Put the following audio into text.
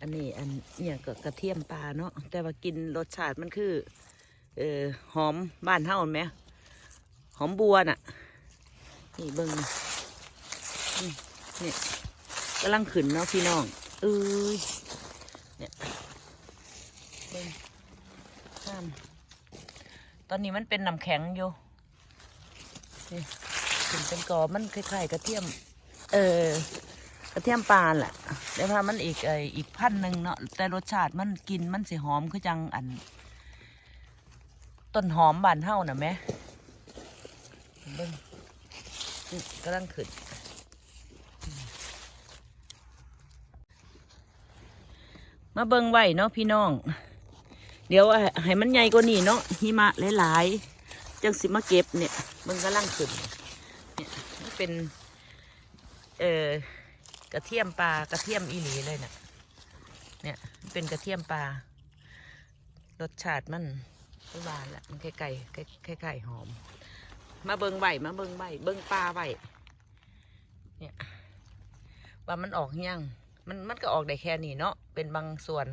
อันนี้อันเนี่ยก็กระเทียมปลาเนาะแต่ว่ากินรสชาติมันคือ เออหอมบ้านเฮาเห็นไหมหอมบัวน่ะ นี่เบิ้งนี่เนี่ยกำลังขึ้นเนาะพี่น้องเอ้ยเนี่ยเบิ้งข้ามตอนนี้มันเป็นน้ำแข็งอยู่นี่ขึ้นเป็นกอมันคล้ายๆกระเทียม เออกระเทียมปลาแหละ แต่ว่ามันอีกไออีกพันหนึ่งเนาะแต่รสชาติมันกินมันสิหอมคือจังอัน ต้นหอมบานเท่าน่ะแหม่เบิ้งกำลังขึ้นมาเบิ้งไว้เนาะพี่น้อง เดี๋ยวให้มันใหญ่กว่านี้เนาะหิมะหลายๆจังสิมาเก็บเนี่ยเบิ้งกำลังขึ้นเนี่ยมันเป็น เออ กระเทียมปลากระเทียมอีหลีเลยนะเนี่ยเป็นกระเทียมปลารสชาติมันไม่หวานละมันไข่ไก่ไข่ไก่หอม มาเบิงใบมาเบิงใบเบิงปลาใบเนี่ยว่ามันออกยังมันมันก็ออกได้แค่นี้เนาะเป็นบางส่วน